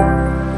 Thank you.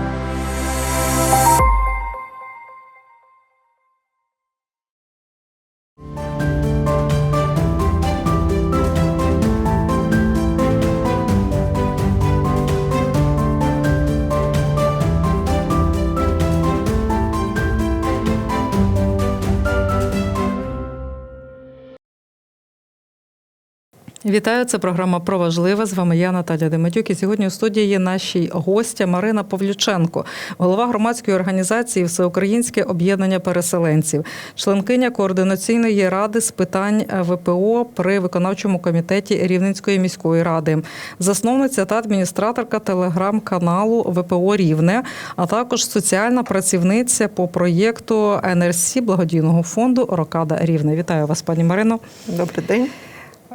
Вітаю, це програма про важливе. З вами я Наталя Демедюк. І сьогодні у студії є наші гостя Марина Павлюченко, голова громадської організації Всеукраїнське об'єднання переселенців, членкиня координаційної ради з питань ВПО при виконавчому комітеті Рівненської міської ради, засновниця та адміністраторка телеграм-каналу ВПО Рівне, а також соціальна працівниця по проєкту НРС благодійного фонду Рокада Рівне. Вітаю вас, пані Марино. Добрий день.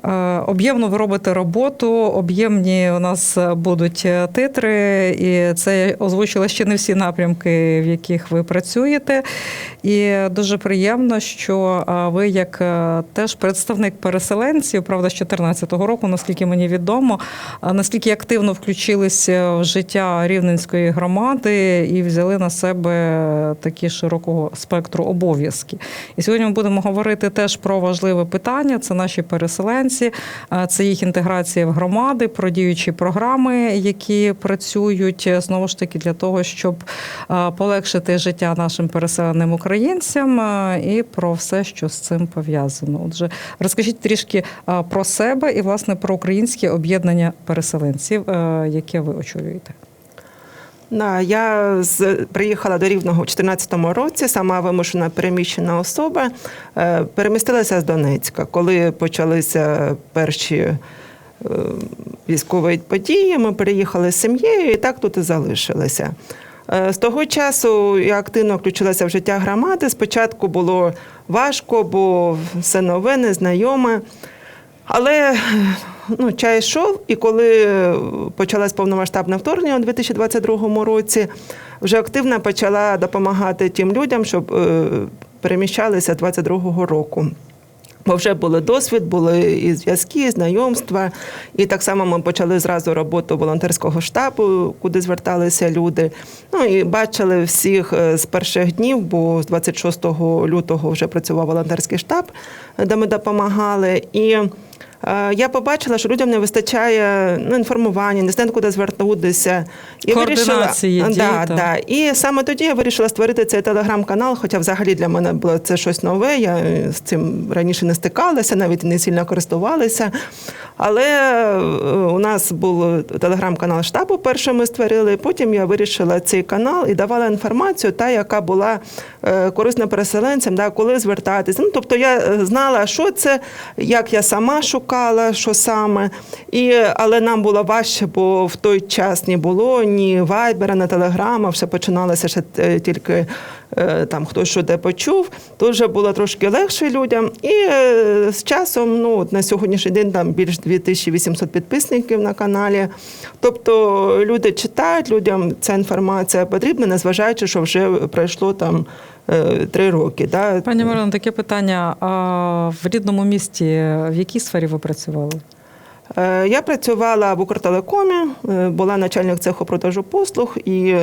Е, Об'ємно ви робите роботу, об'ємні у нас будуть е, титри, і це я озвучила ще не всі напрямки, в яких ви працюєте. І дуже приємно, що е, ви, як теж представник переселенців, правда, з 2014 року, наскільки мені відомо, наскільки активно включилися в життя рівненської громади і взяли на себе такі широкого спектру обов'язки. І сьогодні ми будемо говорити теж про важливе питання: це наші переселенці, е, це їх інтеграція в громади, про діючі програми, які працюють е, знову ж таки для того, щоб е, полегшити життя нашим переселеним українцям, і про все, що з цим пов'язано. Отже, розкажіть трішки про себе і власне про українське об'єднання переселенців, яке ви очолюєте. Я приїхала до Рівного у 2014 році, сама вимушена переміщена особа. Е, перемістилася з Донецька. Коли почалися перші е, військові події, ми переїхали з сім'єю і так тут і залишилися. Е, З того часу я активно включилася в життя громади. Спочатку було важко, бо все нове, незнайоме. Але ну, час йшов, і коли почалось повномасштабне вторгнення у 2022 році, вже активно почала допомагати тим людям, щоб е, переміщалися 22-го року. Бо вже були досвід, були і зв'язки, і знайомства. І так само ми почали зразу роботу волонтерського штабу, куди зверталися люди. Ну і бачили всіх е, з перших днів, бо з 26 лютого вже працював волонтерський штаб, де ми допомагали. І е, я побачила, що людям не вистачає ну, інформування, не знають, куди звернутися. І дій, да, да. І саме тоді я вирішила створити цей телеграм-канал, хоча взагалі для мене було це щось нове. Я е, з цим раніше не стикалася, навіть не сильно користувалася. Але е, у нас був телеграм-канал штабу, перший ми створили. Потім я вирішила цей канал і давала інформацію, та яка була е, корисна переселенцям, да, коли звертатися. Ну, тобто я е, знала, що це, як я сама шукала, що саме. І, але нам було важче, бо в той час не було ні вайбера, ні телеграма, все починалося ще е, тільки е, там хтось що де почув. То вже було трошки легше людям. І е, з часом, ну от на сьогоднішній день там більш 2800 підписників на каналі. Тобто люди читають, людям ця інформація потрібна, незважаючи, що вже пройшло там три роки. Да? Пані Марино, таке питання. А в рідному місті в якій сфері ви працювали? Е, Я працювала в Укртелекомі, е, була начальник цеху продажу послуг і.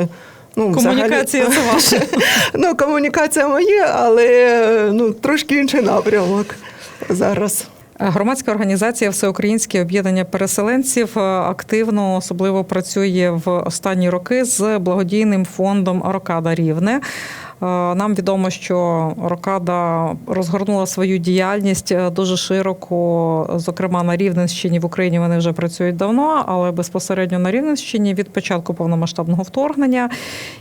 Ну, Комунікація взагалі, це ваша. ну, комунікація моя, але ну, трошки інший напрямок зараз. Громадська організація Всеукраїнське об'єднання переселенців е, активно особливо працює в останні роки з благодійним фондом Рокада Рівне. Е, Нам відомо, що Рокада розгорнула свою діяльність е, дуже широко, зокрема на Рівненщині в Україні вони вже працюють давно, але безпосередньо на Рівненщині від початку повномасштабного вторгнення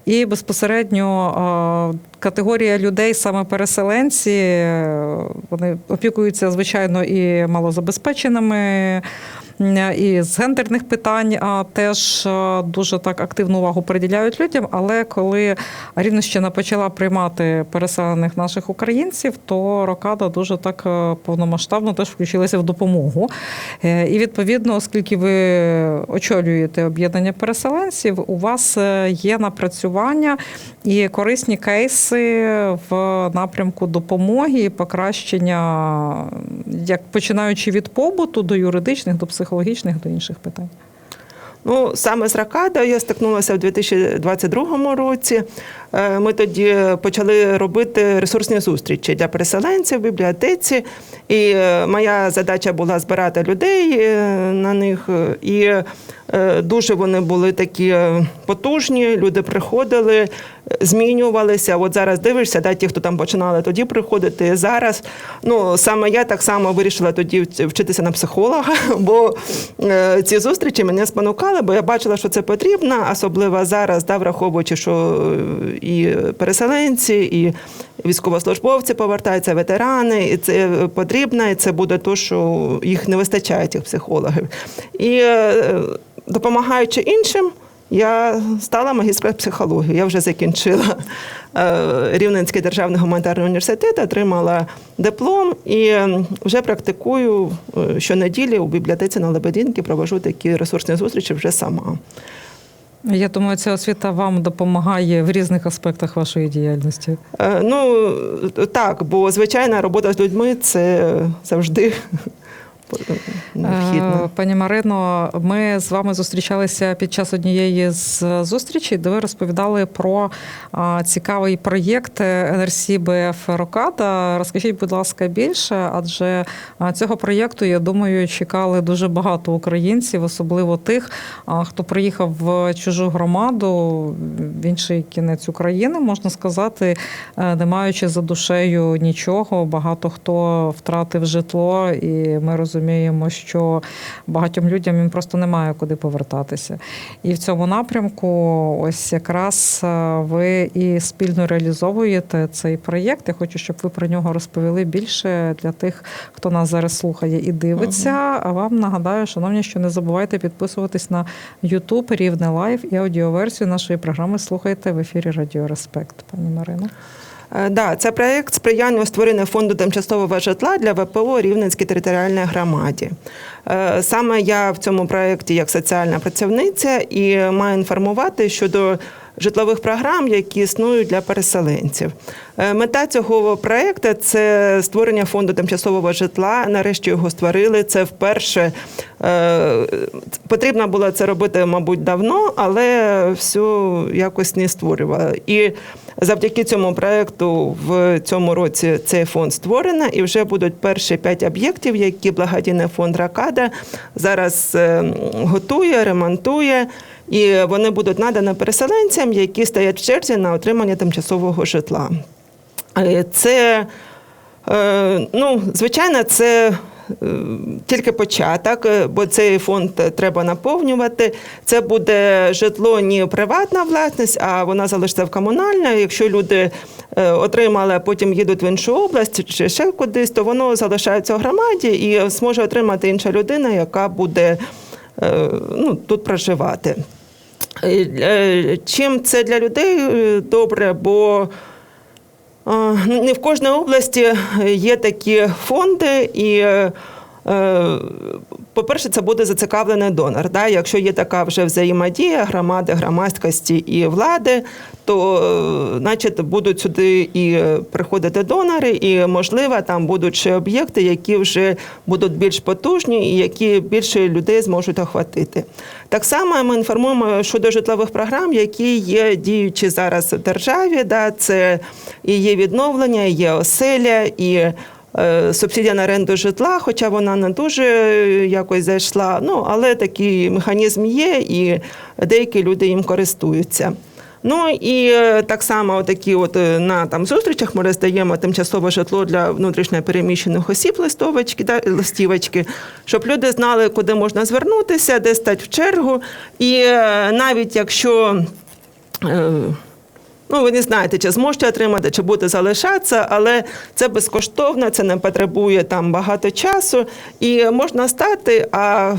і безпосередньо е, категорія людей, саме переселенці, вони опікуються звичайно і малозабезпеченими. І з гендерних питань теж дуже так активну увагу приділяють людям. Але коли Рівненщина почала приймати переселених наших українців, то Рокада дуже так е, повномасштабно теж включилася в допомогу. Е, І відповідно, оскільки ви очолюєте об'єднання переселенців, у вас е, є напрацювання і корисні кейси в напрямку допомоги і покращення, як починаючи від побуту до юридичних, до психологічних, до інших питань. Ну, саме з Ракадою я стикнулася в 2022 році. Е, Ми тоді почали робити ресурсні зустрічі для переселенців в бібліотеці. І е, моя задача була збирати людей е, на них. І дуже вони були такі е, потужні. Люди приходили, е, змінювалися. От зараз дивишся, да, ті, хто там починали тоді приходити, зараз. Ну саме я так само вирішила тоді вчитися на психолога, бо е, ці зустрічі мене спонукали, бо я бачила, що це потрібно, особливо зараз, да, враховуючи, що е, і переселенці, і військовослужбовці повертаються, ветерани, і це потрібно, і це буде то, що їх не вистачає цих психологів. І е, допомагаючи іншим. Я стала магістром психології. Я вже закінчила е, Рівненський державний гуманітарний університет, отримала диплом і вже практикую е, щонеділі у бібліотеці на Лебединки, провожу такі ресурсні зустрічі вже сама. Я думаю, ця освіта вам допомагає в різних аспектах вашої діяльності. Е, Ну так, бо звичайна робота з людьми це завжди необхідно. Е, Пані Марино, ми з вами зустрічалися під час однієї з зустрічей, де ви розповідали про цікавий проєкт НРСі БФ Рокада. Розкажіть, будь ласка, більше, адже цього проєкту, я думаю, чекали дуже багато українців, особливо тих, хто приїхав в чужу громаду в інший кінець України, можна сказати, е, не маючи за душею нічого. Багато хто втратив житло, і ми розуміємо, що багатьом людям їм просто немає куди повертатися. І в цьому напрямку, ось якраз е, ви і спільно реалізовуєте цей проєкт. Я хочу, щоб ви про нього розповіли більше для тих, хто нас зараз слухає і дивиться. А вам нагадаю, шановні, що не забувайте підписуватись на YouTube, Рівне Лайв і аудіоверсію нашої програми слухайте в ефірі Радіо Респект, пані Марино. Е, Да, це проєкт сприяння створення фонду тимчасового житла для ВПО Рівненській територіальній громаді. Е, Саме я в цьому проєкті як соціальна працівниця і маю інформувати щодо житлових програм, які існують для переселенців. Е, Мета цього проєкту – це створення фонду тимчасового житла. Нарешті його створили. Це вперше потрібно було це робити, мабуть, давно, але все якось не створювало. І завдяки цьому проєкту в цьому році цей фонд створено, і вже будуть перші п'ять об'єктів, які благодійний фонд Ракада зараз е, готує, ремонтує. І вони будуть надані переселенцям, які стоять в черзі на отримання тимчасового житла. Е, Це, е, ну, звичайно, це тільки початок, е, бо цей фонд треба наповнювати. Це буде житло не приватна власність, а вона залишиться в комунальне. Якщо люди е, отримали, а потім їдуть в іншу область чи ще кудись, то воно залишається в громаді і зможе отримати інша людина, яка буде е, ну, тут проживати. Е, е, Чим це для людей е, добре, бо е, не в кожній області є такі фонди, і, е, е, по-перше, це буде зацікавлений донор. Да? Якщо є така вже взаємодія громади, громадськості і влади, то е, значить, будуть сюди і приходити донори, і, можливо, там будуть ще об'єкти, які вже будуть більш потужні і які більше людей зможуть охватити. Так само ми інформуємо щодо житлових програм, які є діючі зараз в державі. Да? Це і є відновлення, і є оселя, і е, субсидія на оренду житла, хоча вона не дуже е, якось зайшла. Ну, але такий механізм є, і деякі люди їм користуються. Ну і е, так само такі от е, на там зустрічах ми роздаємо тимчасове житло для внутрішньо переміщених осіб листовочки, да, листівочки, щоб люди знали, куди можна звернутися, де стати в чергу. І е, навіть якщо е, Ну, ви не знаєте, чи зможете отримати, чи будете залишатися, але це безкоштовно, це не потребує там багато часу, і можна стати, а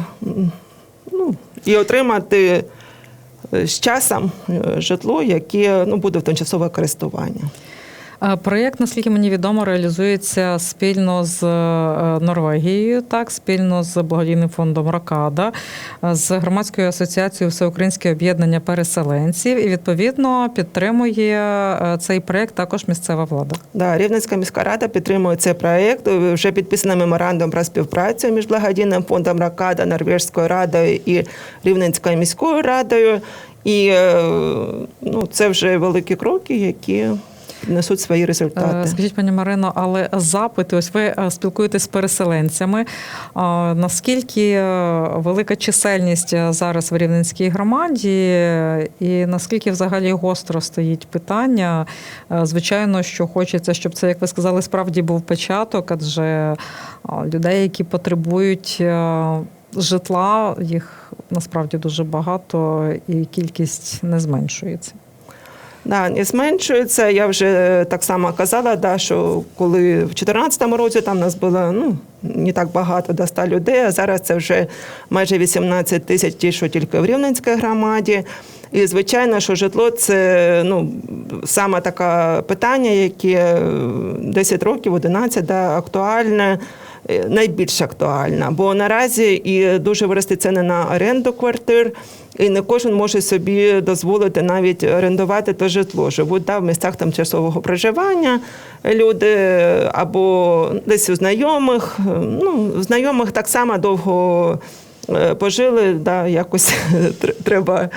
ну, і отримати е, з часом е, житло, яке ну, буде в тимчасове користування. Проєкт, наскільки мені відомо, реалізується спільно з е, Норвегією, так, спільно з благодійним фондом Рокада, е, з громадською асоціацією Всеукраїнське об'єднання переселенців, і відповідно підтримує е, цей проєкт також місцева влада. Да, Рівненська міська рада підтримує цей проект. Вже підписано меморандум про співпрацю між благодійним фондом Ракада, Норвежською радою і Рівненською міською радою. І ну, це вже великі кроки, які несуть свої Е, результати. Скажіть, пані Марино, але запити, ось ви е, спілкуєтесь з переселенцями. Наскільки е, велика чисельність зараз в Рівненській громаді, і наскільки взагалі гостро стоїть питання? Звичайно, що хочеться, щоб це, як ви сказали, справді був початок, адже людей, які потребують житла, їх насправді дуже багато, і кількість не зменшується. Да, не зменшується. Я вже так само казала, да, що коли в 2014 році там нас було ну, не так багато до 100 людей, а зараз це вже майже 18 тисяч ті, що тільки в Рівненській громаді. І звичайно, що житло це ну, саме таке питання, яке 10 років, 11, да, актуальне. Е, Найбільш актуальна, бо наразі і дуже вирости ціни на оренду квартир, і не кожен може собі дозволити навіть орендувати то житло. Живуть да, в місцях тимчасового проживання люди або десь у знайомих. Ну, у знайомих так само довго е, пожили, да, якось треба.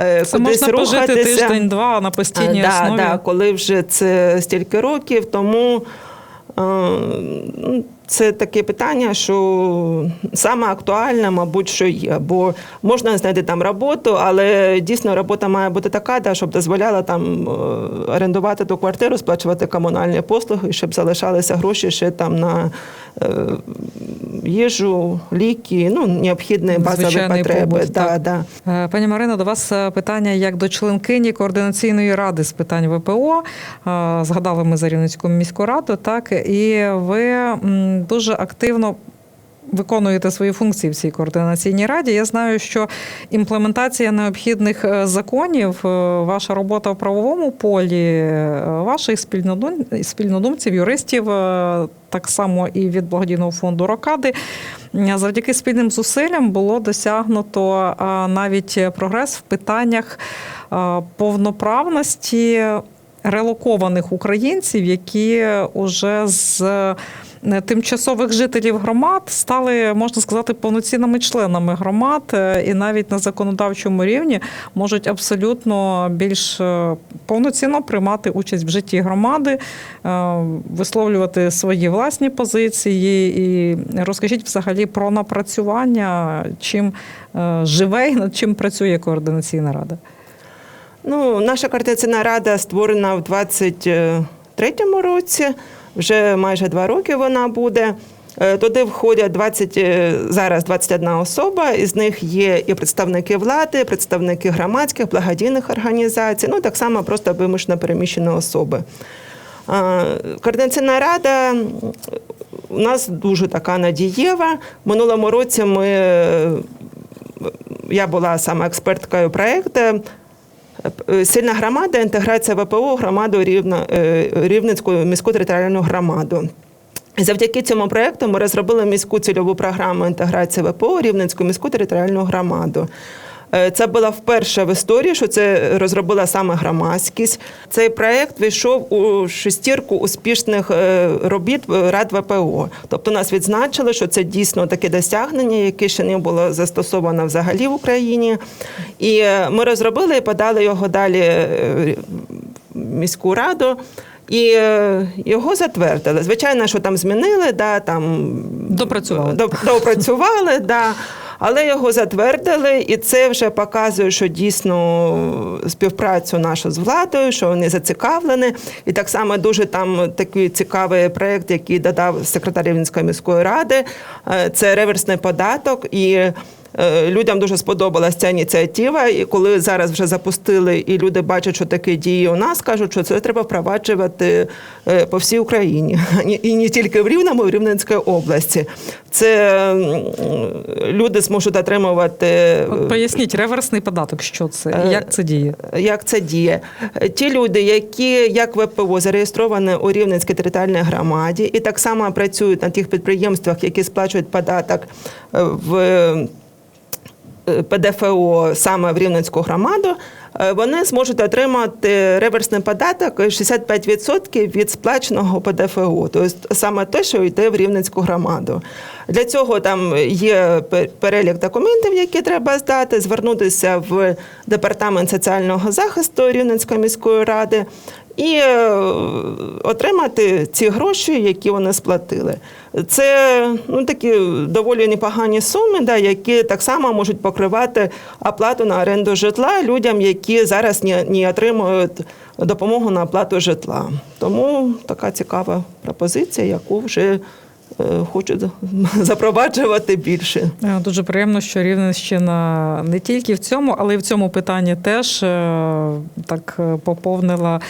е, Це можна пожити тиждень-два на постійній Е, да, основі. Да, коли вже це стільки років, тому е, це таке питання, що саме актуальне, мабуть, що є. Бо можна знайти там роботу, але дійсно робота має бути така, да, щоб дозволяла там е, орендувати ту квартиру, сплачувати комунальні послуги, щоб залишалися гроші ще там на е, їжу, ліки, ну, необхідні базові Звичайний потреби. побут, да, так. да. Е, Пані Марино, до вас е, питання як до членкині координаційної ради з питань ВПО. Згадали ми за Рівненську міську раду, так і ви дуже активно. Виконуєте свої функції в цій координаційній раді. Я знаю, що імплементація необхідних е, законів, е, ваша робота в правовому полі, е, ваших спільнодумців, юристів, так само і від благодійного фонду Рокади. Завдяки спільним зусиллям було досягнуто навіть прогрес в питаннях повноправності релокованих українців, які уже з тимчасових жителів громад стали, можна сказати, повноцінними членами громад, е, і навіть на законодавчому рівні можуть абсолютно більш е, повноцінно приймати участь в житті громади, е, висловлювати свої власні позиції. І розкажіть взагалі про напрацювання, чим е, живе і над чим працює координаційна рада. Ну, наша координаційна рада створена в 23-му році. Вже майже два роки вона буде. Е, Туди входять 20, е, зараз 21 особа, із них є і представники влади, представники громадських, благодійних організацій, ну так само просто вимушено переміщені особи. Координаційна рада у нас дуже така надієва. Минулому році ми, е, я була саме експерткою проєкту Сильна громада, інтеграція ВПО громаду Рівна, е, Рівненську міську територіальну громаду. Завдяки цьому проекту ми розробили міську цільову програму інтеграції ВПО Рівненську міську територіальну громаду. Е, Це була вперше в історії, що це розробила саме громадськість. Цей проєкт війшов у шестірку успішних е, робіт Рад ВПО. Тобто нас відзначили, що це дійсно таке досягнення, яке ще не було застосовано взагалі в Україні. І е, ми розробили і подали його далі в міську раду. І його затвердили. Звичайно, що там змінили, да, там Допрацювали. доп- допрацювали, да. Але його затвердили, і це вже показує, що дійсно співпрацю нашу з владою, що вони зацікавлені. І так само дуже там такий цікавий проєкт, який додав секретар Рівненської міської ради. е, Це реверсний податок. І е, людям дуже сподобалася ця ініціатива. І коли зараз вже запустили, і люди бачать, що такі дії у нас, кажуть, що це треба впроваджувати е, по всій Україні, і не тільки в Рівному, і в Рівненській області. Це люди зможуть отримувати. е, От поясніть, реверсний податок, що це? Як це діє? як це діє? Ті люди, які як ВПО зареєстровані у Рівненській територіальній громаді, і так само працюють на тих підприємствах, які сплачують податок е, в е, ПДФО саме в Рівненську громаду, е, вони зможуть отримати реверсний податок 65% від сплаченого ПДФО, тобто саме те, що йде в Рівненську громаду. Для цього там є пе- перелік документів, які треба здати, звернутися в департамент соціального захисту Рівненської міської ради і е, отримати ці гроші, які вони сплатили. Це ну, такі доволі непогані суми, да, які так само можуть покривати оплату на оренду житла людям, які зараз не, не отримують допомогу на оплату житла. Тому така цікава пропозиція, яку вже е, хочуть запроваджувати більше. Е, Дуже приємно, що Рівненщина не тільки в цьому, але й в цьому питанні теж е, так поповнила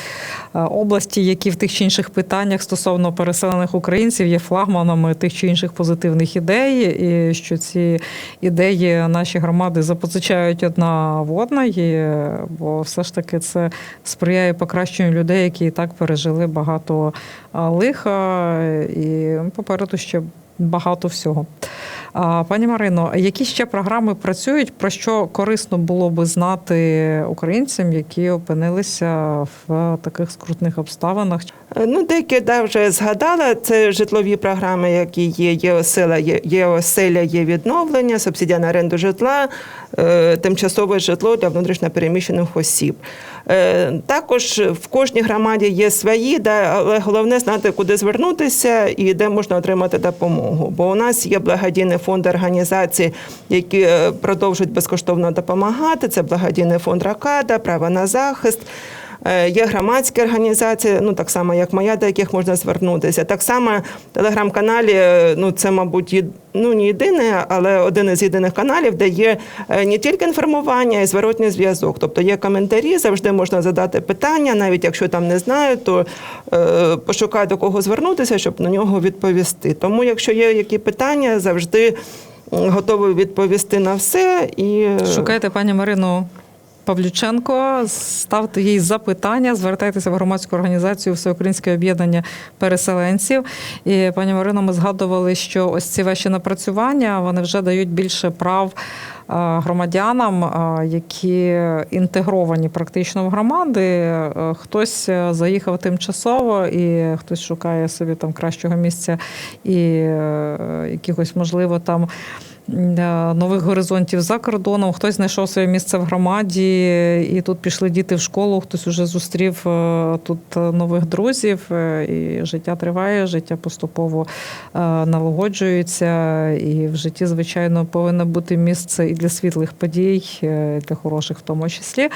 області, які в тих чи інших питаннях стосовно переселених українців є флагманами тих чи інших позитивних ідей, і що ці ідеї наші громади запозичають одна в одної, бо все ж таки це сприяє покращенню людей, які і так пережили багато лиха, і попереду ще багато всього. Пані Марино, які ще програми працюють, про що корисно було би знати українцям, які опинилися в таких скрутних обставинах? Е, Ну, деякі да, вже згадала. Це житлові програми, які є, є оселя, є, є оселя, є відновлення, субсидія на оренду житла, е, тимчасове житло для внутрішньопереміщених осіб. Е, Також в кожній громаді є свої, да, але головне знати, куди звернутися і де можна отримати допомогу. Бо у нас є благодійний фонд організацій, які е, продовжують безкоштовно допомагати. Це благодійний фонд Ракада, право на захист. Е, Є громадські організації, ну так само як моя, до яких можна звернутися. Так само телеграм-каналі, е, ну це, мабуть, ну не єдиний, але один із єдиних каналів, де є е, не тільки інформування, й зворотній зв'язок. Тобто є коментарі, завжди можна задати питання, навіть якщо там не знаю, то е, пошукай до кого звернутися, щоб на нього відповісти. Тому, якщо є які питання, завжди готовий відповісти на все і Шукайте пані Марину. Павлюченко, ставте їй запитання, звертайтеся в громадську організацію Всеукраїнське об'єднання переселенців. І пані Марино, ми згадували, що ось ці ваші напрацювання вони вже дають більше прав е, громадянам, е, які інтегровані практично в громади. Е, Хтось заїхав тимчасово, і хтось шукає собі там кращого місця і якихось, можливо, там. Нових горизонтів за кордоном, хтось знайшов своє місце в громаді, і тут пішли діти в школу, хтось уже зустрів е, тут е, нових друзів, е, і життя триває, життя поступово налагоджується, і в житті, звичайно, повинно бути місце і для світлих подій, і для хороших в тому числі.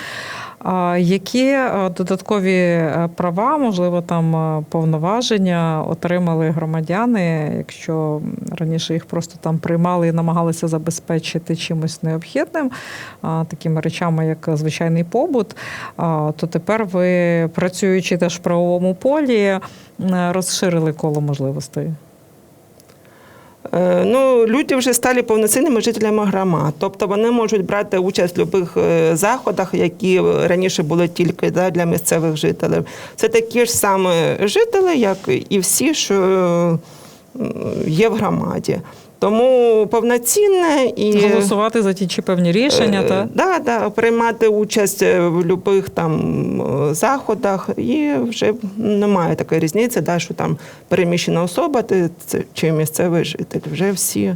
Які е, додаткові е, права, можливо, там е, повноваження отримали громадяни, якщо раніше їх просто там приймали і намагалися забезпечити чимось необхідним, такими речами, як звичайний побут, то тепер ви, працюючи теж в правовому полі, розширили коло можливостей. Е, Ну, люди вже стали повноцінними жителями громад. Тобто вони можуть брати участь в будь-яких е, заходах, які раніше були тільки да, для місцевих жителів. Це такі ж самі жителі, як і всі, що е, є в громаді. Тому повноцінне і Голосувати за ті чи певні рішення, Е, та? Да, да, приймати участь в будь-яких там заходах, і вже немає такої різниці, да, що там переміщена особа ти, це, чи місцевий житель. Вже всі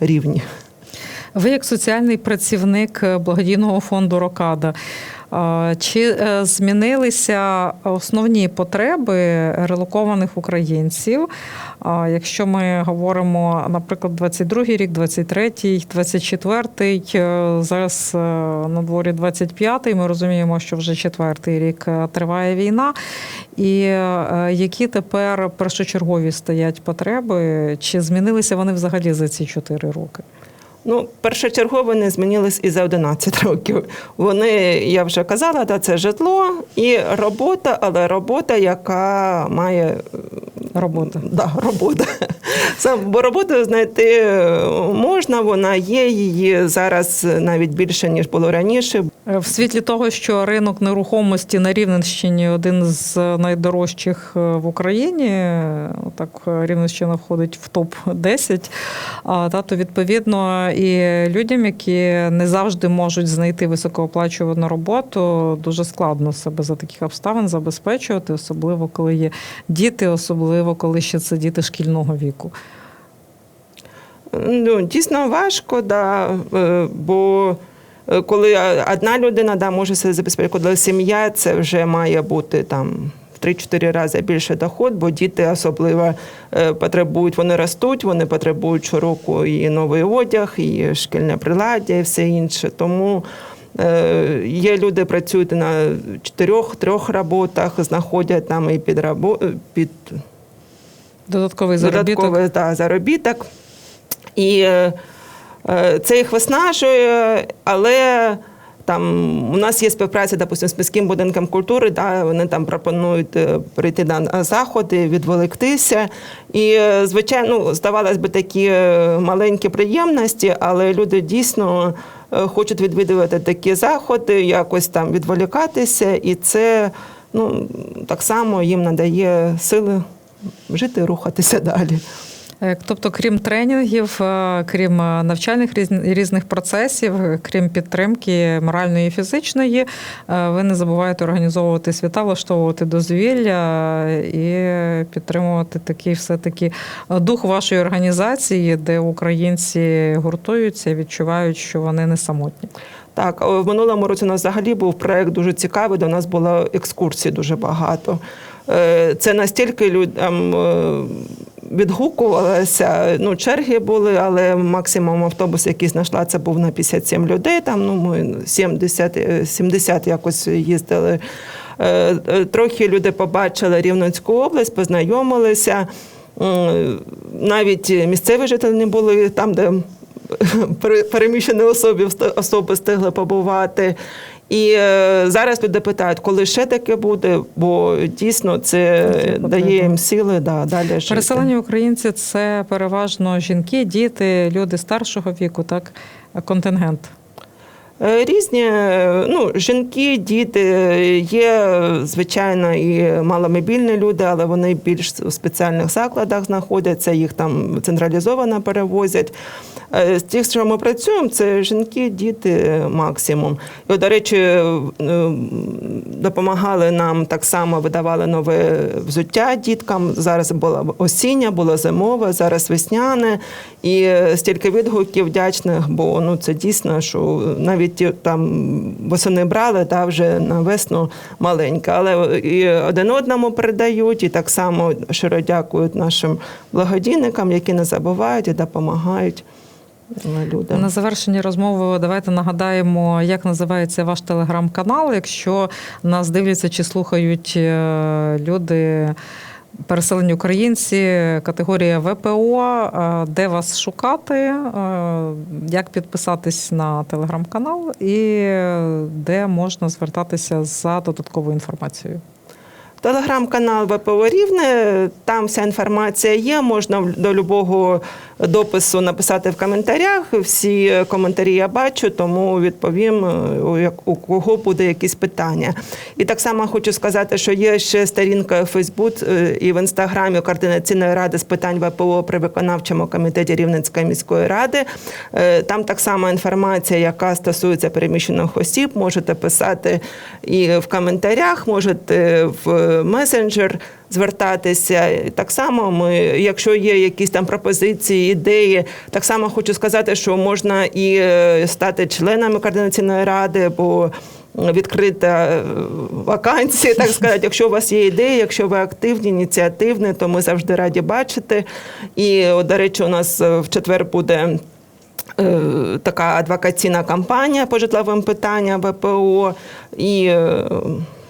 рівні. Ви як соціальний працівник е, благодійного фонду Рокада. Чи е, змінилися основні потреби релокованих українців? Якщо ми говоримо, наприклад, 22-й рік, 23-й, 24-й, е, зараз е, на дворі 25-й, ми розуміємо, що вже четвертий рік триває війна. І які тепер першочергові стоять потреби? Чи змінилися вони взагалі за ці чотири роки? Ну, першочергово вони змінились і за 11 років. Вони, я вже казала, да, це житло і робота, але робота, яка має Робота. Да, робота. Сам, бо роботу знайти можна, вона є, її зараз навіть більше, ніж було раніше. Е, В світлі того, що ринок нерухомості на Рівненщині один з найдорожчих е, в Україні, е, так е, Рівненщина входить в топ 10 а, та, то відповідно і людям, які не завжди можуть знайти високооплачувану роботу, дуже складно себе за таких обставин забезпечувати, особливо коли є діти, особливо коли ще це діти шкільного віку. Ну, дійсно важко, да, е, бо е, коли одна людина да, може себе забезпечити, коли сім'я, це вже має бути там. В 3-4 рази більше доход, бо діти особливо е, потребують, вони ростуть, вони потребують щороку і новий одяг, і шкільне приладдя, і все інше. Тому е, є люди, працюють на чотирьох-трьох роботах, знаходять там і під, рабо, під Додатковий заробіток. додатковий да, заробіток. І е, е, це їх виснажує, але там у нас є співпраця, допустимо, з міським будинком культури, да, вони там пропонують е, прийти на заходи, відволіктися. І, е, звичайно, ну, здавалось би, такі е, маленькі приємності, але люди дійсно хочуть відвідувати такі заходи, якось там відволікатися, і це ну, так само їм надає сили жити рухатися далі. Е, Тобто, крім тренінгів, е, крім е, навчальних різних процесів, крім підтримки моральної і фізичної, ви не забуваєте організовувати свята, влаштовувати дозвілля і підтримувати такий все-таки дух вашої організації, де українці гуртуються, відчувають, що вони не самотні. Так, в минулому році у нас взагалі був проект дуже цікавий, у нас було екскурсій дуже багато. Е, Це настільки людям е, відгукувалося. Ну, черги були, але максимум автобус, який знайшла, це був на 57 людей. Там ну, ми 70, е, 70 якось їздили. Е, е, Трохи люди побачили Рівненську область, познайомилися. Навіть місцеві жителі не були там, де пере- переміщені особи, особи встигли побувати. І е, зараз люди питають, коли ще таке буде, бо дійсно це Це дає їм сили да, далі жити. Переселені українці це переважно жінки, діти, люди старшого віку, так контингент. Е, Різні е, ну, жінки, діти, е, є, звичайно, і маломобільні люди, але вони більш у спеціальних закладах знаходяться, їх там централізовано перевозять. З тих, що ми працюємо, це жінки, діти максимум. І, до речі, допомагали нам так само, видавали нове взуття діткам. Зараз було осіння, було зимове, зараз весняне. І стільки відгуків вдячних, бо ну це дійсно, що навіть ті, там восени брали, та вже на весну маленька. Але і один одному передають, і так само щиро дякують нашим благодійникам, які не забувають і допомагають е, людям. На завершенні розмови давайте нагадаємо, як називається ваш телеграм-канал, якщо нас дивляться чи слухають е, люди. Переселені українці, категорія ВПО, е, де вас шукати, е, як підписатись на телеграм-канал і де можна звертатися за додатковою інформацією. Телеграм-канал ВПО Рівне, там вся інформація є. Можна до любого допису написати в коментарях. Всі коментарі я бачу, тому відповім, е, у кого буде якісь питання. І так само хочу сказати, що є ще сторінка в Фейсбук і в інстаграмі координаційної ради з питань ВПО при виконавчому комітеті Рівненської міської ради. Е, Там так само інформація, яка стосується переміщених осіб. Можете писати і в коментарях, можете в месенджер звертатися. Так само ми, якщо є якісь там пропозиції, ідеї, так само хочу сказати, що можна і е, стати членами координаційної ради, бо відкрита е, вакансія, так сказати. Якщо у вас є ідеї, якщо ви активні, ініціативні, то ми завжди раді бачити. І, до речі, у нас е, в четвер буде. Така адвокаційна кампанія по житловим питанням ВПО і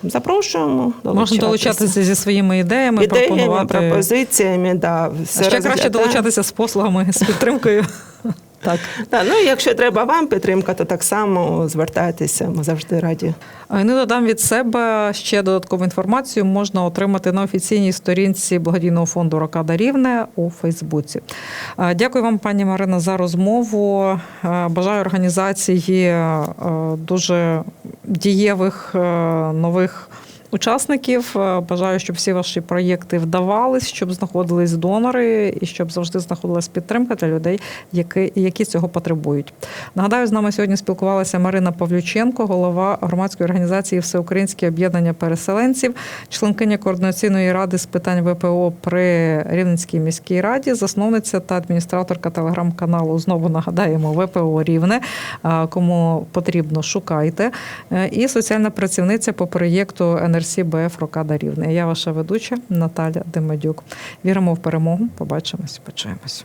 запрошуємо. Можна долучатися зі своїми ідеями, ідеями, пропонувати. пропозиціями. Да, все Ще ще краще долучатися з послугами, з підтримкою. Так. Так, ну якщо треба вам підтримка, то так само звертайтеся. Ми завжди раді. А, Ну, додам від себе ще додаткову інформацію можна отримати на офіційній сторінці благодійного фонду Рокада Рівне у Фейсбуці. Дякую вам, пані Марина, за розмову. Бажаю організації дуже дієвих нових. Учасників Е, бажаю, щоб всі ваші проєкти вдавались, щоб знаходились донори і щоб завжди знаходилась підтримка для людей, які, які цього потребують. Нагадаю, з нами сьогодні спілкувалася Марина Павлюченко, голова громадської організації Всеукраїнське об'єднання переселенців, членкиня координаційної ради з питань ВПО при Рівненській міській раді, засновниця та адміністраторка телеграм-каналу. Знову нагадаємо ВПО Рівне. Е, Кому потрібно, шукайте. Е, І соціальна працівниця по проєкту НРС БФ Рокада Рівне. Я ваша ведуча Наталя Демедюк. Віримо в перемогу. Побачимось, почуємось.